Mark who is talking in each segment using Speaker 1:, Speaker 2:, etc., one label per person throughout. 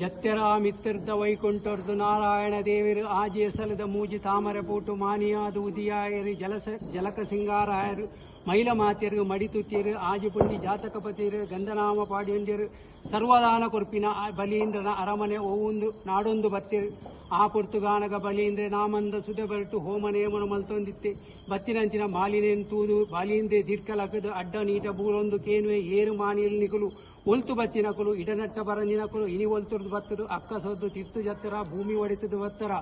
Speaker 1: ಜತ್ಯರ ಮಿತ್ತಿರ್ದ ವೈಕುಂಠರ್ದು ನಾರಾಯಣ ದೇವಿರು ಆಜಿಯ ಸಲದ ಮೂಜಿ ತಾಮರ ಪೂಟು ಮಾನಿಯಾದು ಉದಿಯಾಯರು ಜಲಸ, ಜಲಕ ಸಿಂಗಾರಾಯರು, ಮೈಲ ಮಾತಿಯರು ಮಡಿತುತ್ತಿಯರು ಆಜಿಪುಂಡಿ ಜಾತಕಪತಿಯರು ಗಂಧನಾಮ ಪಾಡಿಯೊಂದಿರು, ಸರ್ವದಾನ ಕೊರ್ಪಿನ ಬಲೀಂದ್ರನ ಅರಮನೆ ಓವೊಂದು ನಾಡೊಂದು ಬತ್ತಿರು. ಆ ಪುರ್ತುಗಾನಗ ಬಲೀಂದ್ರೆ ನಾಮಂದ ಸುದೆ ಬರಟು ಹೋಮನೇಮನ ಮಲ್ತೊಂದಿತ್ತೆ. ಬತ್ತಿನಂಚಿನ ಮಾಲಿನೇನ್ ತೂದು, ಬಾಲೀಂದ್ರೆ ದೀರ್ಘಲಕದು ಅಡ್ಡ ನೀಟ ಬೂರೊಂದು ಕೇನುವೆ ಏರು ಮಾನಿಯಲ್ಲಿ ನಿಗುಲು. ಒಲ್ತು ಬತ್ತಿನಕಲು ಇಡನಟ್ಟ ಬರಂದಿನಕಲು ಇನಿ ಒಲ್ತುರ್ದು ಬತ್ತದು, ಅಕ್ಕ ಸೋದು ತಿರ್ತು ಜತ್ತರ, ಭೂಮಿ ಒಡೆತದು ಬತ್ತರ.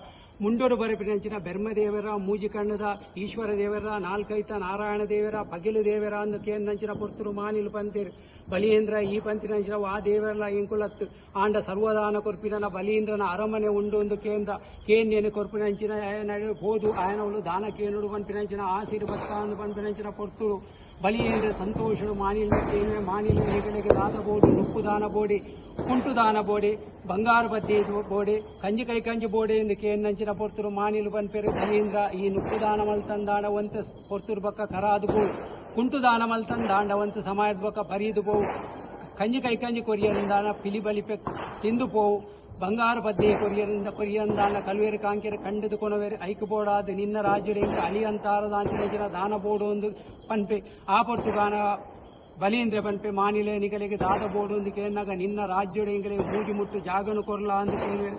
Speaker 1: ಮುಂಡೋರು ಬರಪಿನಂಚಿನ ಬೆರ್ಮದೇವರ ಮೂಜಿ ಕಣ್ಣದ ಈಶ್ವರ ದೇವರ, ನಾಲ್ಕೈತ ನಾರಾಯಣ ದೇವರ, ಪಗಿಲು ದೇವರ ಅಂದು ಕೇಂದಂಚಿನ ಪುರ್ತರು ಮಾನಿಲು ಪಂತಿರು. ಬಲೀಂದ್ರ ಈ ಪಂತಿನಂಚಿನ ಆ ದೇವರಲ್ಲ ಇಂಕುಲತ್ತು ಆಂಡ ಸರ್ವದಾನ ಕೊರ್ಪಿನ ಬಲೀಂದ್ರನ ಅರಮನೆ ಉಂಡು ಒಂದು ಕೇಂದ್ರ, ಕೇನ್ಯನು ಕೊರ್ಪಿನಂಚಿನ ನಡು ಹೋದು, ಆಯನವಳು ದಾನ ಕೇನುಡು ಪಂಪಿನಂಚಿನ ಆಸಿರು ಬತ್ತ ಅಂದು ಪಂಪಿನಂಚಿನ ಪೊರ್ತುಳು ಬಲಿಯಿಂದ ಸಂತೋಷಡು ಮಾನಿಲ ಕೇಂದ್ರ ಮಾನಿಲ ನಿಗಳಿಗೆ ದಾದ ಬೋಡಿ ಉಪ್ಪು ದಾನ ಬೋಡಿ, ಕುಂಟು ದಾನ ಬೋಡಿ, ಬಂಗಾರ ಬದ್ದಿ ಬೋಡಿ, ಕಂಜಿ ಕೈ ಕಂಜಿ ಬೋಡಿ ಎಂದು ನಂಚಿನ ಪೊರ್ತುರು ಮಾನಿಲು ಪನ್ಪೆರು ಬಲೀಂದ್ರ, ಈ ನುಪ್ಪು ದಾನ ಮಲ್ತಂದಾಣ ಒಂತ ಪೊರ್ತುರು ಬಕ್ಕ ಕರಾದು ಬೋಡು ಕುಂಟು ದಾನ ಮಲ್ತಂದಾಂಡ ಒಂತ ಸಮಾಯದ ಬಕ್ಕ ಬರೀದು ಬೋವು ಕಂಜಿ ಕೈ ಕಂಜಿ ಕೊರಿಯರಿಂದಾಣ ಪಿಲಿ ಬಲಿಪೆ ತಿಂದು ಪೋವು ಬಂಗಾರು ಬದ್ದೆ ಕೊರಿಯರಿಂದ ಕೊರಿಯಂದಾಂಡ ಕಲ್ವೇರು ಕಾಂಕೆರೆ ಕಂಡದು ಕೊನವೇರು ಐಕಬೋಡಾದ ನಿನ್ನ ರಾಜ್ಯಡೆಂಗ ಅಳಿಯಂತಾರದಾಂಚಿನ ದಾನ ಬೋಡು ಒಂದು ಪನ್ಪೆ ಆ ಪೊರ್ತುಗಾನ ಬಲೀಂದ್ರ ಪನ್ಪೆ ಮಾನಿಲೆ ನಿಗಲಿಗೆ ದಾದ ಬೋಡು ಒಂದು ಕೇನಾಗ ನಿನ್ನ ರಾಜ್ಯಡೆಂಗಲೆ ಮೂಜಿ ಮುಟ್ಟು ಜಾಗನು ಕೊರ್ಲ ಅಂದು ಕೇಳುವೆ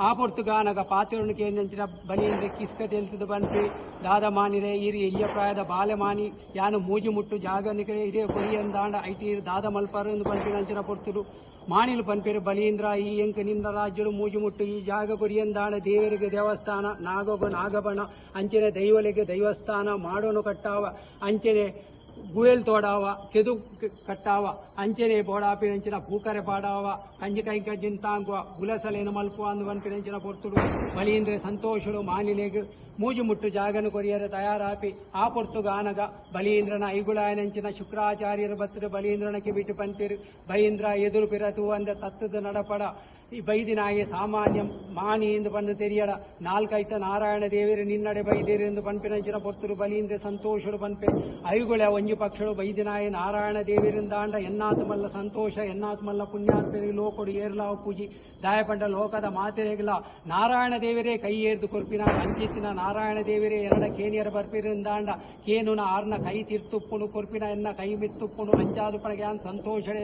Speaker 1: ಆ ಪೊರ್ತುಗಾನಗ ಪಾತ್ರೆಯನ್ನು ಕೇಂದ್ರಂಚಿನ ಬಲಿಯಿಂದ ಕಿಸ್ಕ ತೆಲ್ತದ ಬಂತು. ದಾದ ಮಾನಿರೆ, ಇರಿ ಎಯ್ಯ ಪ್ರಾಯದ ಬಾಲೆ ಮಾನಿ, ಯಾನು ಮೂಜಿ ಮುಟ್ಟು ಜಾಗ ನಿಕಲೆ ಇದೇ ಕೊರಿಯಂದಾಂಡ ಐಟಿ ದಾದ ಮಲ್ಪರು ಎಂದು ಪಂಪಿನಂಚಿನ ಪೊರ್ತುರು. ಮಾಣಿಲು ಪನ್ಪೇರು ಬಲೀಂದ್ರ ಈ ಎಂಕ ನಿಂದ ರಾಜ್ಯರು ಮೂಜಿ ಮುಟ್ಟು, ಈ ಜಾಗ ಕೊರಿಯಂದಾಣ ದೇವರಿಗೆ ದೇವಸ್ಥಾನ, ನಾಗಬ ನಾಗಬಣ, ಅಂಚನೆ ದೈವಲಿಗೆ ದೈವಸ್ಥಾನ, ಮಾಡೋನು ಕಟ್ಟಾವ. ಅಂಚನೆ ಗುಯಲ್ ತೋಡಾವ, ಕೆದು ಕಟ್ಟಾವ, ಅಂಚನೆ ಬೋಡಾಪಿನಂಚಿನ ಪೂಕರೆ ಪಾಡಾವ, ಕಂಜಿ ಕೈಕ ಕಜ್ಜಿಂತಾಂಗುವ ಗುಲಸಲೇನು ಮಲ್ಪುವ ಅಂದು ಪನ್ಪಿನಂಚಿನ ಪೊರ್ತುಡು ಬಲೀಂದ್ರೆ ಸಂತೋಷಡು ಮಾನಿಲೆಗೆ ಮೂಜು ಮುಟ್ಟು ಜಾಗನು ಕೊರಿಯರ ತಯಾರಾಪಿ, ಆ ಪೊರ್ತುಗಾನಗ ಬಲೀಂದ್ರನ ಐಗುಳಾಯನಂಚಿನ ಶುಕ್ರಾಚಾರ್ಯರು ಬತ್ತರು ಬಲೀಂದ್ರನಕ್ಕೆ ಬಿಟ್ಟು ಪಂತಿರು ಬಲೀಂದ್ರ ಎದುರು ಪಿರತು ಅಂದ ತತ್ತದ ನಡಪಡ ಈ ಬೈದಿನಾಗೆ ಸಾಮಾನ್ಯ ಮಾನಿ ಎಂದು ಬಂದು ತೆರಿಯಡ ನಾಲ್ಕೈತ ನಾರಾಯಣ ದೇವರು, ನಿನ್ನಡೆ ಬೈದೇರಿ ಎಂದು ಪನ್ಪಿನಂಚಿನ ಪೊತ್ತರು ಬಲಿಯಿಂದ ಸಂತೋಷರು ಪನ್ಪೆ ಐಗುಳ ಒಂಜು ಪಕ್ಷಗಳು ಬೈದಿನಾಯಿ ನಾರಾಯಣ ದೇವಿರಿಂದಾಂಡ ಎನ್ನಾತ್ಮಲ್ಲ ಸಂತೋಷ, ಎನ್ನಾತ್ಮಲ್ಲ ಪುಣ್ಯಾತ್ಮರಿಗೆ ಲೋಕೊಡು ಏರ್ಲಾವ ಪೂಜಿ. ದಾಯಪಂಡ ಲೋಕದ ಮಾತೆರೆಗಳ ನಾರಾಯಣ ದೇವರೇ ಕೈ ಏರ್ದು ಕೊರ್ಪಿನ ಅಂಚಿತ್ತಿನ ನಾರಾಯಣ ದೇವರೇ ಎರಡ ಕೇನಿಯರ ಬರ್ಪಿರಿಂದಾಂಡ ಕೇನುನ ಆರ್ನ ಕೈ ತಿರ್ತುಪ್ಪುನು ಕೊರ್ಪಿನ ಎನ್ನ ಕೈ ಮಿತ್ತುಪ್ಪುನು ಅಂಚಾದು ಪಣಗ್ಯಾನ್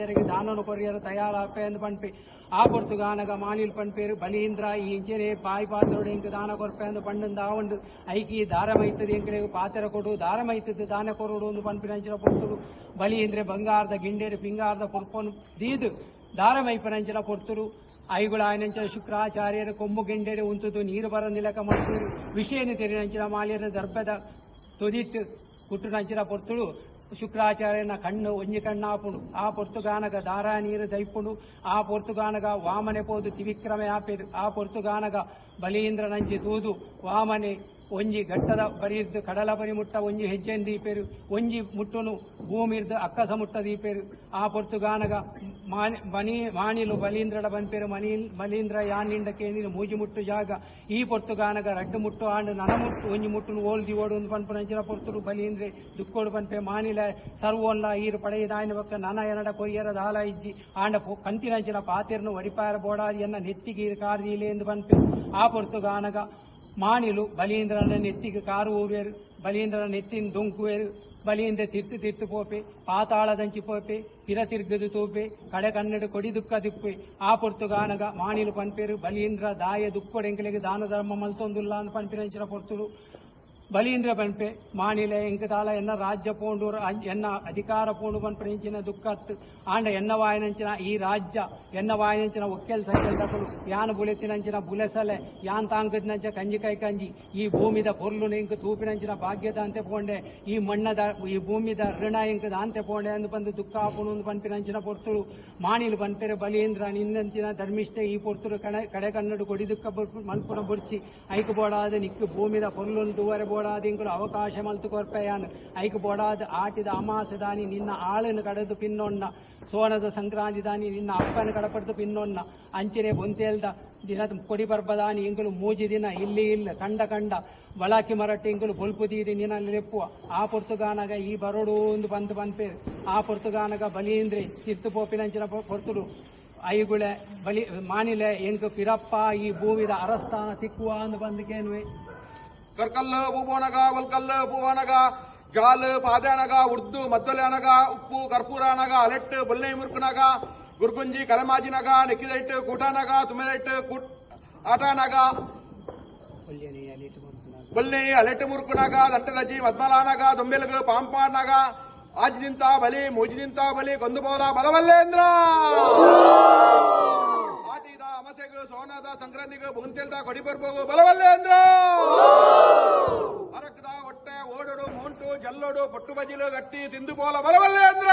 Speaker 1: ಎರಗಿ ದಾನನು ಕೊರಿಯರು ತಯಾರಾಪೆ ಎಂದು ಪನ್ಪೆ ಮಾನಿಲ್ ಪನ್ಪೇರು ಬಲೀಂದ್ರ ಇಂಚನೆ ಪಾಯಿ ಪಾತ್ರೋಡು ಇಂಕ ದಾನ ಕೊರ್ಪೆ ಅಂದು ಪಂಡನ್ ದಾವಂಡು ಐಕಿ ದಾರಮೈತದ ಎಂಕಡೆ ಪಾತ್ರ ಕೊಡು ದಾರಮೈತದೆ ದಾನ ಕೊರೋಡು ಒಂದು ಪನ್ಪಿನಂಚಿನ ಪೊರ್ತುಡು ಬಲೀಂದ್ರೆ ಬಂಗಾರದ ಗಿಂಡೇರು ಪಿಂಗಾರದ ಪೊರ್ಪನು ದೀದು ದಾರಮೈಪನಂಚಿನ ಪೊರ್ತುಡು ಐಗುಳ ಆಯನಂಚಿನ ಶುಕ್ರಾಚಾರ್ಯರು ಕೊಂಬು ಗೆಂಡೆರೆ ಉಂತುದು, ನೀರು ಬರ ನಿಲಕ ಮಾಡ್ತೀರು ವಿಷಯನ ತೆರಿನಂಚಿನ ಮಾಲಿಯರ ದರ್ಭದ ತುದಿಟ್ಟು ಕುಟ್ಟುನಂಚಿನ ಪೊರ್ತುಡು ಶುಕ್ರಾಚಾರ್ಯನ ಕಣ್ಣು ಒಂಜಿ ಕಣ್ಣಾಪುಡು ಆ ಪೊರ್ತುಗಾನಗ ದಾರ ನೀರು ದೈಪುಡು ಆ ಪೊರ್ತುಗಾನಗ ವಾಮನೆ ಪೋದು ತ್ರಿವಿಕ್ರಮೆ ಆಪೇರು ಆ ಪೊರ್ತುಗಾನಗ ಬಲೀಂದ್ರ ನಂಚಿ ತೂದು ವಾಮನೆ ಒಂಜಿ ಘಟ್ಟದ ಬರಿದ್ದು ಕಡಲ ಬರಿ ಮುಟ್ಟ ಒಂಜಿ ಹೆಜ್ಜೆನ್ ದೀಪೇರು ಒಂಜಿ ಮುಟ್ಟುನು ಭೂಮಿರ್ದು ಅಕ್ಕಸ ಮುಟ್ಟ ದೀಪೇರು ಆ ಪೊರ್ತುಗಾನಗ ಮಾನಿ, ಮನಿ ಮಾಣಿಲು ಬಲೀಂದ್ರಡ ಬಂಪೇರು ಮನಿ ಬಲೀಂದ್ರ ಯಾನಿಂಡ ಕೇಂದ್ರ ಮೂಜಿ ಮುಟ್ಟು ಜಾಗ. ಈ ಪೊರ್ತುಗಾನಗ ರಡ್ಡು ಮುಟ್ಟು ಆಂಡ ನನ ಮುಟ್ಟು ಒಂಜಿ ಮುಟ್ಟು ಓಲ್ದಿ ಓಡು ಒಂದು ಪನ್ಪು ನಂಚಿನ ಪೊರ್ತುರು ಬಲೀಂದ್ರೆ, ದುಕ್ಕೋಡು ಪನ್ಪೆ ಮಾನಿಲ, ಸರ್ವೋಲ್ಲ ಈರು ಪಡೆಯದಾಯಿನ ಬಕ್ಕ ನನ ಎನಡ ಕೊಯ್ಯರ ದಾಲ ಇಜ್ಜಿ. ಆಂಡ ಕಂತಿನಂಚಿನ ಪಾತೆರ್ನು ವರಿಪಾರ ಬೋಡಾದಿ ಎನ್ನ ನೆತ್ತಿಗೆ ಕಾರ್ದಿಲೆ ಎಂದು ಬಂಪೆ. ಆ ಪೊರ್ತುಗಾನಗ ಮಾಣಿಲು ಬಲೀಂದ್ರನ ನೆತ್ತಿಗೆ ಕಾರು ಊರ್ವೇರು ಬಲೀಂದ್ರನ ನೆತ್ತಿನ ದೊಂಕುವೆರು ಬಲಿಯಿಂದ ತಿರ್ತು ತಿರ್ತು ಪೋಪೆ ಪಾತಾಳದಂಚಿ ಪೋಪೆ ಪಿರ ತಿರ್ಗದು ತೂಪೆ ಕಡೆ ಕನ್ನಡ ಕೊಡಿ ದುಃಖ ದಿಪ್ಪೆ ಆ ಪೊರ್ತುಗಾನಗ ಮಾಣಿಲು ಪನ್ಪೇರು ಬಲೀಂದ್ರ ದಾಯ ದುಕ್ಕೊಡೆಂಕಲಿಗೆ ದಾನ ಧರ್ಮ ಮಲ್ತೊಂದುಲ್ಲ ಅಂತ ಪನ್ಪಿನಂಚಿನ ಪೊರ್ತುಡು ಬಲೀಂದ್ರ ಪನ್ಪೆ ಮಾಣಿಲೆ ಎಂಕತಾಲ ಎನ್ನ ರಾಜ್ಯ ಪೋಂಡು ರಾ- ಎನ್ನ ಅಧಿಕಾರ ಪೋಂಡು ಪನ್ಪನಿಂಚಿನ ದುಃಖತ್ ಆಂಡ ಎನ್ನ ವಾಯನಂಚಿನ ಈ ರಾಜ್ಯ ಎನ್ನ ವಾಯನಂಚಿನ ಒಕ್ಕೆಲ್ ಸೈಕಲ್ ತಕಲು ಯಾನ್ ಬುಲೆತಿನಂಚಿನ ಬುಲೆಸಲೆ ಯಾನ್ ತಾಂಗದ್ನಂಚ ಕಂಜಿ ಕೈ ಕಂಜಿ ಈ ಭೂಮಿದ ಪೊರ್ಲು ಎಂಕ ತೂಪಿನಂಚಿನ ಭಾಗ್ಯದ ಅಂತೆ ಪೋಂಡೆ ಈ ಮಣ್ಣದ ಈ ಭೂಮಿದ ಋಣ ಎಂಕದ ಅಂತೆ ಪೋಂಡೆ ಅಂದು ಬಂದು ದುಃಖ ಆಪುಣು ಪನ್ಪಿನಂಚಿನ ಪೊರ್ತುಳು ಮಾಣಿಲು ಪನ್ಪೆರೆ ಬಲೀಂದ್ರ ನಿನ್ನಂಚಿನ ಧರ್ಮಿಷ್ಠೆ ಈ ಪೊರ್ತುರು ಕಡೆ ಕಡೆ ಕನ್ನಡು ಕೊಡಿ ದುಃಖ ಬೊರ್ಪು- ಮಲ್ಪುನ ಬೊಡ್ಚಿ ಐಕು ಬೋಡಾದ ನಿಕ್ಕು ಭೂಮಿದ ಪೊರ್ಲುನ್ ತೂವರೆ ಇಂಕುಲು ಅವಕಾಶ ಮಲ್ತು ಕೊರ್ಪೆಯಾನ್. ಐಕ್ ಬೋಡಾದ ಆಟಿದ ಅಮಾಸದಾನಿ ನಿನ್ನ ಆಳನ್ನು ಕಡದು ಪಿನ್ನೊಣ್ಣ. ಸೋಣದ ಸಂಕ್ರಾಂತಿ ದಾನಿ ನಿನ್ನ ಅಪ್ಪನ ಕಡಪಡ್ದು ಪಿನ್ನೊಣ್ಣ. ಅಂಚಿನೇ ಬೊಂತೇಲ್ದ ದಿನದ ಕೊಡಿ ಬರ್ಬದಾನಿ ಇಂಗಳು ಮೂಜಿ ದಿನ ಇಲ್ಲಿ ಇಲ್ಲ, ಕಂಡ ಕಂಡ. ಬಳಾಕಿ ಮರಟ್ಟಿ ಇಂಗಳು ಬೊಲ್ಪು ದೀದಿ ನಿನ್ನ ಲೆಪ್ಪುವ ಆ ಪೊರ್ತುಗಾನಗ ಈ ಬರೋಡು ಒಂದು ಬಂದು ಪನ್ಪೇರು ಆ ಪೊರ್ತುಗಾನಗ ಬಲೀಂದ್ರಿ, ತಿರ್ತು ಪೋಪಿನಂಚಿನ ಪೊರ್ತುಡು. ಐಗುಳೆ ಬಲಿ, ಮಾನಿಲೆ, ಎಂಕು ಪಿರಪ್ಪ ಈ ಭೂಮಿದ ಅರಸ್ಥಾನ ತಿಕ್ಕುವ ಅಂದು
Speaker 2: ಕರ್ಕಲ್ಲು ಭೂಬೋನಗ ವಲ್ಕಲ್ಲು ಭೂವನಗ ಜಾಲ್ ಪಾದ್ಯಾನಗ ಉರ್ದು ಮದ್ದಲೆ ಅನಗ ಉಪ್ಪು ಕರ್ಪೂರ ಅನಗ ಅಲೆಟ್ ಬೊಲ್ಲೆ ಮುರುಕನಗ ಗುರ್ಗುಂಜಿ ಕಲಮಾಜಿನಗ ನೆಕ್ಕಿದೈಟ್ ಕೂಟಾನಗ ತುಮೆದೈಟ್ ಕೂಟ್ ಆಟಾನಗ
Speaker 1: ಕೊಲ್ಲಿಯನೆ ಅಲಿಟ್ಟು ಬಂತು
Speaker 2: ಬೊಲ್ಲೆ ಅಲೆಟ್ ಮುರುಕನಗ ದಂಟದಜ್ಜಿ ಮದ್ಮಲಾನಗ ದೊಂಬೆಲಗು ಪಾಂಪಾನಗ ಆಜ್ನಿಂತ ಬಲಿ ಮೂಜಿನಿಂತ ಬಲಿ ಕೊಂದುಬೋಲ ಬಲವಲ್ಲೇಂದ್ರ ಬುಂತೆಲ್ದ ಕೊಡಿ ಬರ್ಬೋಗು ಬಲವಲ್ಲೇಂದ್ರ ಅರಕದ ಹೊಟ್ಟೆ ಓಡೋಡು ಮೌಂಟು ಜಲ್ಲೋಡು ಪೊಟ್ಟು ಬಜಿಲು ಗಟ್ಟಿ ತಿಂದು ಬೋಲ ಬಲವಲ್ಲೇಂದ್ರ